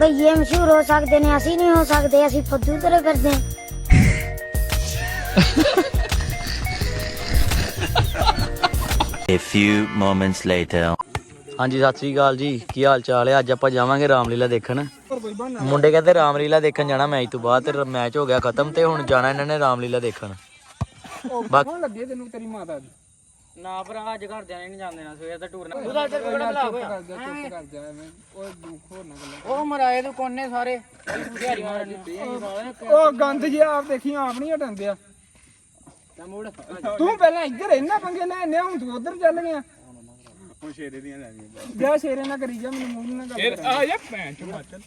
ਭਈਏ ਮਸ਼ਹੂਰ ਹੋ ਸਕਦੇ ਨੇ ਅਸੀਂ ਨਹੀਂ ਹੋ ਸਕਦੇ ਅਸੀਂ ਫੁੱਦੂ ਤੇਰੇ ਫਿਰਦੇ ਹਾਂ। A few moments later. ਹਾਂਜੀ ਸਤਿ ਸ੍ਰੀ ਅਕਾਲ ਜੀ। ਕੀ ਹਾਲ ਚਾਲ ਹੈ? ਅੱਜ ਆਪਾਂ ਜਾਵਾਂਗੇ ਰਾਮਲੀਲਾ ਦੇਖਣ। ਮੁੰਡੇ ਕਹਿੰਦੇ ਰਾਮਲੀਲਾ ਦੇਖਣ ਜਾਣਾ ਮੈਚ ਤੋਂ ਬਾਅਦ ਤੇ ਮੈਚ ਹੋ ਗਿਆ ਖਤਮ ਤੇ ਹੁਣ ਜਾਣਾ ਇਹਨਾਂ ਨੇ ਰਾਮਲੀਲਾ ਦੇਖਣ। ਬਾਕੀ ਲੱਗੇ ਤੈਨੂੰ ਤੇਰੀ ਮਾਤਾ ਦੀ? ਨਾ ਭਰਾ ਅੱਜ ਘਰ ਜਾਣੇ ਨਹੀਂ ਜਾਂਦੇ ਨਾ ਸਵੇਰ ਦਾ ਟੂਰ ਨਾ। ਚੁੱਪ ਕਰ ਜਾ ਚੁੱਪ ਕਰ ਜਾ ਐਵੇਂ। ਉਹ ਦੁੱਖ ਹੋਰ ਨਾ ਗੱਲਾਂ ਉਹ ਮਰਾਏ ਤੂੰ ਕੋਨੇ ਸਾਰੇ। ਦਿਹਾੜੀ ਮਾਰਨ ਉਹ ਗੰਦ ਜੀ ਆਪ ਦੇਖੀ ਆਪ ਨਹੀਂ ਹਟਾਉਂਦੇ ਆ ਤੂੰ ਪਹਿਲਾਂ ਇੱਧਰ ਇੰਨਾ ਪੰਗੇ ਲੈ ਇੰਨੇ ਹੁਣ ਤੂੰ ਉਧਰ ਚੱਲ ਗਿਆ। ਹੁਣ ਸ਼ੇਰੇ ਦੀਆਂ ਲੈਣੀਆਂ ਜਾ। ਸ਼ੇਰੇ ਨਾਲ ਕਰੀ ਜਾ ਮੈਨੂੰ ਮੂੰਹ ਨਾਲ ਗੱਲ ਕਰ। ਆ ਜਾ ਭੈਣ ਚੋ ਮਾਚਲ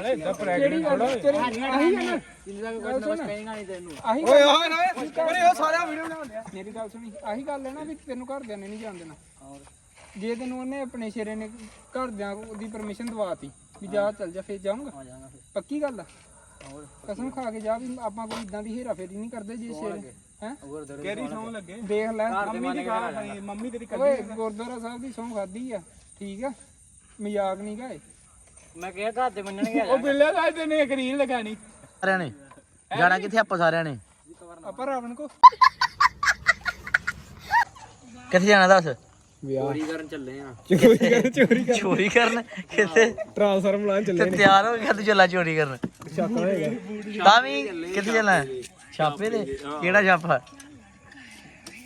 ਅਰੇ ਦਾ ਪ੍ਰੈਗਨੈਂਟ ਥੋੜਾ ਤੇਰੀ ਆਹੀ ਹੈ ਨਾ ਆਹੀ ਓਏ ਓਏ ਓਏ ਕਰੇ ਉਹ ਸਾਰਾ ਵੀਡੀਓ ਬਣਾਉਂਦੇ ਆ ਮੇਰੀ ਗੱਲ ਸੁਣੀ। ਆਹੀ ਗੱਲ ਹੈ ਨਾ ਵੀ ਤੈਨੂੰ ਘਰਦਿਆਂ ਨੇ ਨਹੀਂ ਜਾਣ ਦੇਣਾ। ਜੇ ਤੈਨੂੰ ਉਹਨੇ ਆਪਣੇ ਸ਼ੇਰੇ ਨੇ ਘਰਦਿਆਂ ਉਹਦੀ ਪਰਮਿਸ਼ਨ ਦਵਾਤੀ ਵੀ ਜਾ ਚੱਲ ਜਾ ਫੇਰ ਜਾਊਂਗਾ। ਪੱਕੀ ਗੱਲ ਆ? ਕਸਮ ਖਾ ਕੇ ਜਾ ਵੀ ਆਪਾਂ ਕੋਈ ਇਦਾਂ ਦੀ ਹੇਰਾ ਫੇਰੀ ਨਹੀਂ ਕਰਦੇ ਜੇ ਸ਼ੇਰ ਹੈ? ਕਿਹੜੀ ਸੌਂ ਲੱਗੇ? ਦੇਖ ਲੈ ਮੰਮੀ ਦੀ ਗਾ ਮੰਮੀ ਤੇਰੀ ਕੱਢੀ ਓਏ ਗੁਰਦੁਆਰਾ ਸਾਹਿਬ ਦੀ ਸੌਂ ਖਾਦੀ ਆ ਠੀਕ ਆ? ਮਜ਼ਾਕ ਨਹੀਂ ਗਾਏ? ਮੈਂ ਕਿਹਾ ਘਰ ਦੇ ਮੰਨਣਗੇ ਉਹ ਬਿੱਲੇ ਦਾ ਤੇ ਨੇ ਗਰੀਨ ਲਗਾਣੀ। ਸਾਰਿਆਂ ਨੇ? ਜਾਣਾ ਕਿੱਥੇ ਆਪਾਂ ਸਾਰਿਆਂ ਨੇ? ਆਪਾਂ ਰਾਵਣ ਕੋ। ਕਿੱਥੇ ਜਾਣਾ ਦੱਸ? ਚੋਰੀ ਕਰਨ ਚੱਲੇ ਆ। ਚੋਰੀ ਚੋਰੀ ਕਰਨ। ਕਿੱਥੇ ਟ੍ਰਾਂਸਫਾਰਮ ਲਾਣ ਤੇ ਤਿਆਰ ਹੋ ਗਿਆ ਤੂੰ ਚੱਲਾ ਚੋਰੀ ਕਰਨ। ਸ਼ੱਕ ਹੋਏਗਾ। ਤਾਂ ਵੀ ਕਿੱਥੇ ਚੱਲਣਾ? ਛਾਪੇ ਤੇ। ਕਿਹੜਾ ਛਾਪਾ?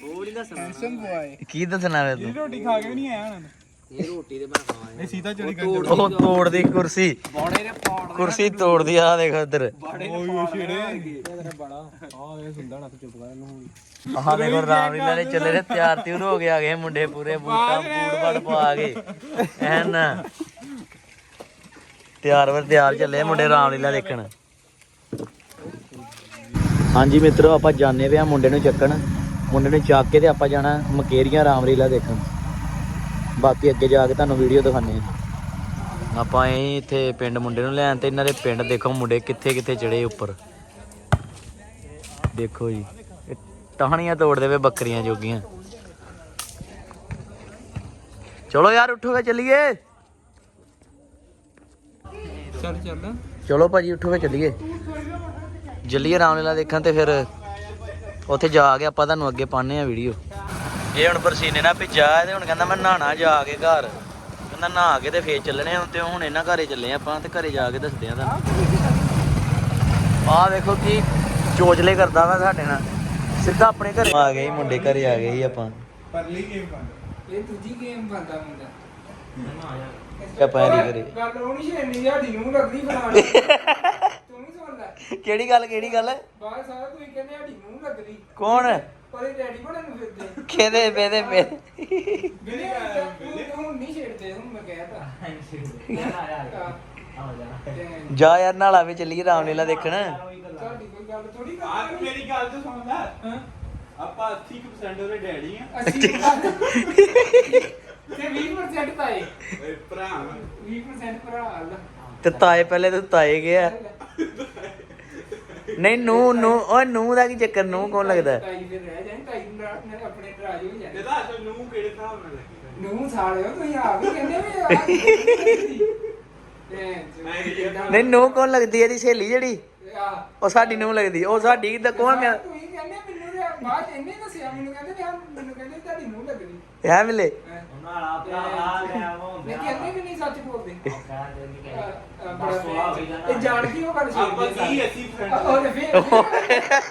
ਉਹ ਨਹੀਂ ਦੱਸਣਾ। ਬੁਆਏ ਕੀ ਦੱਸਣਾ ਵੇ ਤੂੰ? ਰੋਟੀ ਖਾ ਕੇ ਵੀ ਨਹੀਂ ਆਇਆ ਹੁਣ? ਇਹ ਰੋਟੀ ਤੇ ਮੈਂ ਖਾਵਾਂ ਇਹ ਸੀਤਾ ਚੋਰੀ ਉਹ ਤੋੜਦੀ ਕੁਰਸੀ। ਬੋੜੇ ਦੇ ਪੌੜ ਕੁਰਸੀ ਤੋੜਦੀ ਆ ਦੇਖ ਉਧਰ ਓਏ ਛੇੜੇ। ਬੜਾ। ਆ ਇਹ ਸੁਣਦਾ ਨਾ ਚੁੱਪ ਕਰ ਇਹਨੂੰ ਆਹ ਦੇਖੋ ਰਾਮਲੀਲਾ ਦੇ ਚੱਲੇ ਨੇ ਤਿਆਰ ਤਿਉਰ ਹੋ ਕੇ ਆ ਗਏ ਮੁੰਡੇ ਪੂਰੇ ਬੂਟਾਂ ਬੂਟ ਬੜ ਪਾ ਕੇ। ਐਨ। ਤਿਆਰ ਵਰ ਤਿਆਰ ਚੱਲੇ ਮੁੰਡੇ ਰਾਮਲੀਲਾ ਦੇਖਣ। ਹਾਂਜੀ ਮਿੱਤਰੋ ਆਪਾਂ ਜਾਣੇ ਪਿਆ ਮੁੰਡੇ ਨੂੰ ਚੱਕਣ। ਮੁੰਡੇ ਨੂੰ ਚੱਕ ਕੇ ਤੇ ਆਪਾਂ ਜਾਣਾ ਮਕੇਰੀਆਂ ਰਾਮਲੀਲਾ ਦੇਖਣ। ਬਾਕੀ ਅੱਗੇ ਜਾ ਕੇ ਤੁਹਾਨੂੰ ਵੀਡੀਓ ਦਿਖਾਣੇ ਆ ਆਪਾਂ ਇਹ ਇੱਥੇ ਪਿੰਡ ਮੁੰਡੇ ਨੂੰ ਲੈਣ ਤੇ ਇਹਨਾਂ ਦੇ ਪਿੰਡ ਦੇਖੋ ਮੁੰਡੇ ਕਿੱਥੇ ਕਿੱਥੇ ਚੜੇ ਉੱਪਰ। ਦੇਖੋ ਜੀ ਟਾਹਣੀਆਂ ਤੋੜਦੇ ਵੇ ਬੱਕਰੀਆਂ ਜੋਗੀਆਂ। ਚਲੋ ਯਾਰ ਉੱਠੋ ਵੇ ਚੱਲੀਏ। ਚੱਲ ਚੱਲ। ਚਲੋ ਭਾਜੀ ਉੱਠੋ ਵੇ ਚੱਲੀਏ। ਜੱਲੀਏ ਰਾਮਲੀਲਾ ਦੇਖਣ ਤੇ ਫਿਰ ਉੱਥੇ ਜਾ ਕੇ ਆਪਾਂ ਤੁਹਾਨੂੰ ਅੱਗੇ ਪਾਣੇ ਆ ਵੀਡੀਓ। ਇਹ ਹੁਣ ਪਰਸੀਨੇ ਨਾਲ ਭਿੱਜਾ ਤੇ ਹੁਣ ਕਹਿੰਦਾ ਮੈਂ ਨਹਾਣਾ ਜਾ ਕੇ ਘਰ। ਕਹਿੰਦਾ ਨਹਾ ਕੇ ਤੇ ਫੇਰ ਚੱਲਣੇ ਹੁਣ ਤੇ ਹੁਣ ਇਹਨਾਂ ਘਰੇ ਚੱਲੇ ਆਪਾਂ ਤੇ ਘਰੇ ਜਾ ਕੇ ਦੱਸਦੇ ਆ ਤੁਹਾਨੂੰ। ਆਹ ਵੇਖੋ ਕੀ ਚੋਚਲੇ ਕਰਦਾ ਵਾ ਸਾਡੇ ਨਾਲ। ਸਿੱਧਾ ਆਪਣੇ ਘਰੇ ਆ ਗਏ ਮੁੰਡੇ ਘਰੇ ਆ ਗਏ ਸੀ ਆਪਾਂ। ਪਰਲੀ ਗੇਮ ਬੰਦ। ਇਹ ਦੂਜੀ ਗੇਮ ਬੰਦਾ ਮੁੰਡਾ। ਆਪਾਂ ਇਹਦੀ ਘਰੇ। ਗੱਲ ਉਹ ਨਹੀਂ ਛੇੜਨੀ ਸਾਡੀ ਨੂੰ ਲੱਗਦੀ ਫਲਾਣੀ ਤੂੰ ਨਹੀਂ ਸੁਣ ਲੈ ਕਿਹੜੀ ਗੱਲ ਕਿਹੜੀ ਗੱਲ? ਬਾਹਰ ਸਾਰਾ ਤੁਸੀਂ ਕਹਿੰਦੇ ਸਾਡੀ ਨੂੰ ਲੱਗਦੀ। ਕੌਣ? ਪਰ ਇਹ ਡੈਡੀ ਬਣਨ ਨੂੰ ਫਿਰਦੇ ਕਿਹਦੇ ਬੇਦੇ ਬੇ ਬਿਲੇ ਹੁਣ ਨਹੀਂ ਛੇੜਦੇ ਹੁਣ ਮੈਂ ਕਹਿਤਾ ਜਾ ਯਾਰ ਨਾਲਾ ਵੀ ਚੱਲੀਏ ਰਾਮਲੀਲਾ ਦੇਖਣ। ਤੁਹਾਡੀ ਕੋਈ ਗੱਲ ਥੋੜੀ ਕਰ ਮੇਰੀ ਗੱਲ ਤਾਂ ਸੁਣ ਲੈ। ਹਾਂ। ਆਪਾਂ 80% ਉਹਦੇ ਡੈਡੀ ਆ। ਅਸੀਂ ਤੇ 20% ਤਾਏ। ਓਏ ਭਰਾ। 20% ਭਰਾ ਅੱਲਾ ਤੇ ਤਾਏ ਪਹਿਲੇ ਤੂੰ ਤਾਏ ਗਿਆ ਨਹੀਂ ਨੂੰ ਨੂੰ ਓਏ ਨੂੰ ਦਾ ਕੀ ਚੱਕਰ ਨੂੰ ਕੌਣ ਲੱਗਦਾ? ਤਾਈ ਫਿਰ ਰਹਿ ਜਾਣ ਤਾਈ ਨਾਲ ਨਾਲ ਆਪਣੇ ਨਾਰਾਜ਼ ਹੋ ਜਾਂਦੇ ਇਹਦਾ ਅਸਲ ਨੂੰ ਕਿਹੜੇ ਹਿਸਾਬ ਨਾਲ ਲੱਗੀ ਨੂੰ ਸਾਲਿਓ ਤੁਸੀਂ ਆਪ ਹੀ ਕਹਿੰਦੇ ਵੀ ਆ ਨਹੀਂ ਨੂੰ ਕੌਣ ਲੱਗਦੀ ਇਹਦੀ ਸਹੇਲੀ ਜਿਹੜੀ? ਉਹ ਸਾਡੀ ਨੂੰ ਲੱਗਦੀ ਉਹ ਸਾਡੀ ਤਾਂ ਕੌਣ ਕਹਿੰਦਾ ਤੁਸੀਂ ਕਹਿੰਦੇ ਮੈਨੂੰ ਤੇ ਬਾਅਦ ਚ ਇਹਨੇ ਦੱਸਿਆ ਮੈਨੂੰ ਕਹਿੰਦੇ ਵੀ ਹਾਂ ਮੈਨੂੰ ਕਹਿੰਦੇ ਤੁਹਾਡੀ ਨੂੰ ਲੱਗਦੀ। ਐ ਮਿਲੇ? ਨਾਲਾ ਭਰਾ ਲੈ ਆਵੋ ਨਹੀਂ ਕਹਿੰਦੇ ਵੀ ਨਹੀਂ ਸੱਚ ਬੋਲਦੇ। ਬੜਾ ਪਿਆਰ। ਇਹ ਜਾਣ ਕੇ ਉਹ ਗੱਲ ਛੇੜਦੇ ਆਪਾਂ ਕੀ ਸਾਰੇ। 80% ਉਹ ਤੇ ਫਿਰ ਉਹ ਉਹ ਫਿਰ ਇਹ ਗੱਲ-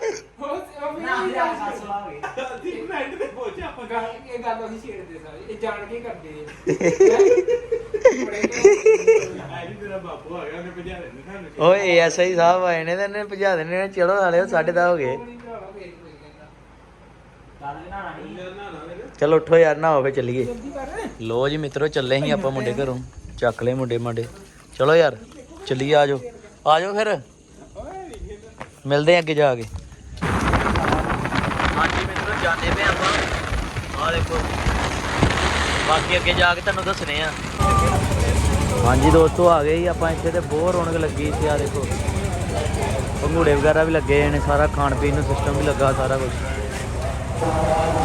80% ਤੇ ਪਹੁੰਚੇ ਆਪਾਂ ਗੱਲ ਇਹ ਗੱਲ ਉਹੀ ਛੇੜਦੇ ਸਾਰੇ। ਇਹ ਜਾਣ ਕੇ ਕਰਦੇ ਨੇ। ਬੜੇ ਐ ਵੀ ਤੇਰਾ ਬਾਪੂ ਆ ਗਿਆ ਉਹਨੇ ਭਜਾ ਦੇਣੇ ਓਏ ਸਾਹਿਬ ਆਏ ਨੇ ਤੇ ਇਹਨੇ ਭਜਾ ਦੇਣੇ ਨੇ ਚਲੋ ਨਾਲੇ ਸਾਢੇ ਦਾ ਹੋ ਗਏ। ਚਲੋ ਉੱਠੋ ਯਾਰ ਨਾ ਹੋਵੇ ਚੱਲੀਏ। ਲੋ ਜੀ ਮਿੱਤਰੋ ਚੱਲੇ ਸੀ ਆਪਾਂ ਮੁੰਡੇ ਘਰੋਂ। ਚੱਕ ਲਏ ਮੁੰਡੇ ਮਾਡੇ ਚਲੋ ਯਾਰ। ਚੱਲੀਏ ਆਜੋ ਆਜੋ ਫਿਰ। ਮਿਲਦੇ ਆਂ ਅੱਗੇ ਜਾ ਕੇ। ਹਾਂਜੀ ਮਿੱਤਰੋ ਜਾਂਦੇ ਪਏ ਆਪਾਂ। ਆ ਦੇਖੋ। ਬਾਕੀ ਅੱਗੇ ਜਾ ਕੇ ਤੁਹਾਨੂੰ ਦੱਸਣੇ ਆ। ਹਾਂਜੀ ਦੋਸਤੋ ਆ ਗਏ ਜੀ ਆਪਾਂ ਇੱਥੇ ਤੇ। ਬਹੁਤ ਰੌਣਕ ਲੱਗੀ ਇੱਥੇ ਆ ਦੇਖੋ। ਪੰਗੂੜੇ ਵਗੈਰਾ ਵੀ ਲੱਗੇ ਨੇ ਸਾਰਾ ਖਾਣ ਪੀਣ ਨੂੰ ਸਿਸਟਮ ਵੀ ਲੱਗਾ ਸਾਰਾ ਕੁਝ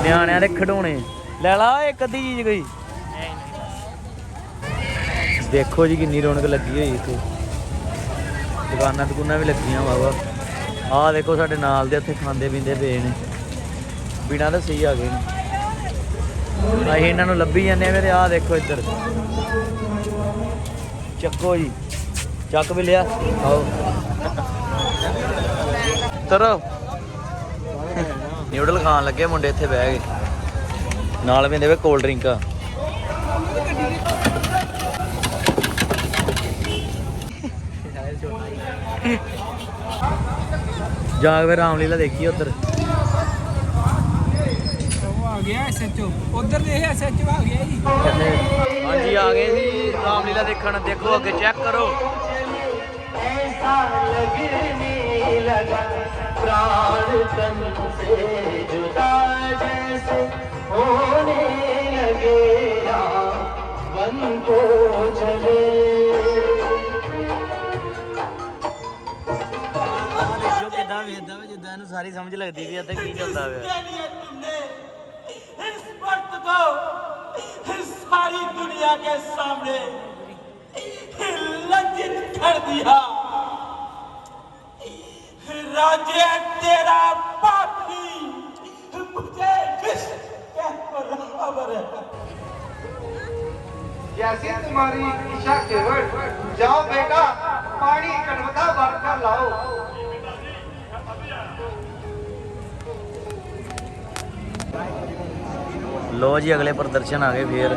ਨਿਆਣਿਆਂ ਦੇ ਖਿਡੌਣੇ। ਲੈ ਲਾ ਇੱਕ ਅੱਧੀ ਚੀਜ਼ ਕੋਈ। ਦੇਖੋ ਜੀ ਕਿੰਨੀ ਰੌਣਕ ਲੱਗੀ ਹੋਈ ਇੱਥੇ। ਦੁਕਾਨਾਂ ਦੁਕਾਨਾਂ ਵੀ ਲੱਗੀਆਂ ਵਾਵਾ ਆਹ ਦੇਖੋ ਸਾਡੇ ਨਾਲ ਦੇ ਉੱਥੇ ਖਾਂਦੇ ਪੀਂਦੇ ਪਏ ਨੇ। ਬਿਨਾਂ ਤਾਂ ਸਹੀ ਆ ਗਏ ਨੇ। ਅਸੀਂ ਇਹਨਾਂ ਨੂੰ ਲੱਭੀ ਜਾਂਦੇ ਆ ਮੇਰੇ ਆਹ ਦੇਖੋ ਇੱਧਰ। ਚੱਕੋ ਜੀ। ਚੱਕ ਵੀ ਲਿਆ। ਆਓ। ਤਰੋ। ਨਿਊਡਲ ਖਾਣ ਲੱਗੇ ਮੁੰਡੇ ਇੱਥੇ ਬਹਿ ਗਏ। ਨਾਲ ਪੀਂਦੇ ਵੇ ਕੋਲਡ ਡਰਿੰਕ ਜਾ ਕੇ ਰਾਮਲੀਲਾ ਦੇਖੀ ਉਧਰ ਉਹ ਆ ਗਿਆ ਐਸਐਚਓ ਉਧਰ ਦੇ ਐਸਐਚਓ ਆ ਗਿਆ ਜੀ। ਹਾਂਜੀ ਆ ਗਏ ਸੀ ਰਾਮਲੀਲਾ ਦੇਖਣ। ਦੇਖੋ ਅੱਗੇ ਚੈੱਕ ਕਰੋ ਦੇਖੋ ਕਿਦਾਂ ਵੇਖਦਾ ਵਾ ਜਿੱਦਾਂ ਇਹਨੂੰ ਸਾਰੀ ਸਮਝ ਲੱਗਦੀ ਵੀ ਇੱਥੇ ਕੀ ਚੱਲਦਾ ਪਿਆ इस वक्त को सारी दुनिया के सामने लज्जित कर दिया राज्य तेरा पापी मुझे किस के बराबर है जैसी तुम्हारी इच्छा केवल जाओ बेटा पानी कड़वता भर कर लाओ ਲੋ ਜੀ, ਅਗਲੇ ਪ੍ਰਦਰਸ਼ਨ ਆ ਗਏ ਫੇਰ।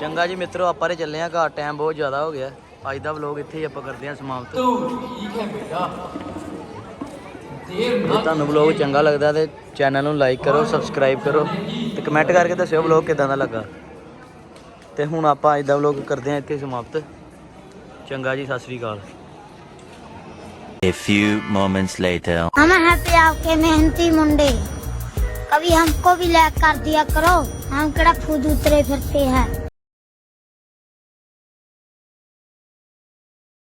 ਚੰਗਾ ਜੀ ਮਿੱਤਰੋ, ਆਪਾਂ ਤੇ ਚੱਲੇ ਆ ਘਰ ਟਾਈਮ ਬਹੁਤ ਜ਼ਿਆਦਾ ਹੋ ਗਿਆ। ਅੱਜ ਦਾ ਵਲੋਗ ਇੱਥੇ ਹੀ ਆਪਾਂ ਕਰਦੇ ਹਾਂ ਸਮਾਪਤ। ਜੇ ਤੁਹਾਨੂੰ ਵਲੋਗ ਚੰਗਾ ਲੱਗਦਾ ਤੇ ਚੈਨਲ ਨੂੰ ਲਾਈਕ ਕਰੋ ਸਬਸਕ੍ਰਾਈਬ ਕਰੋ। ਕਮੈਂਟ ਕਰਕੇ ਦੱਸਿਓ ਵਲੋਗ ਕਿਦਾਂ ਦਾ ਲੱਗਾ ਤੇ ਹੁਣ ਆਪਾਂ ਅੱਜ ਦਾ ਵਲੋਗ ਕਰਦੇ ਹਾਂ ਇੱਥੇ ਸਮਾਪਤ ਚੰਗਾ ਜੀ ਸਤਿ ਸ੍ਰੀ ਅਕਾਲ A few moments later. हम हैं पे आपके मेहनती मुंडे कभी हमको भी लैक कर दिया करो हम कड़ा खुद उतरे फिरते हैं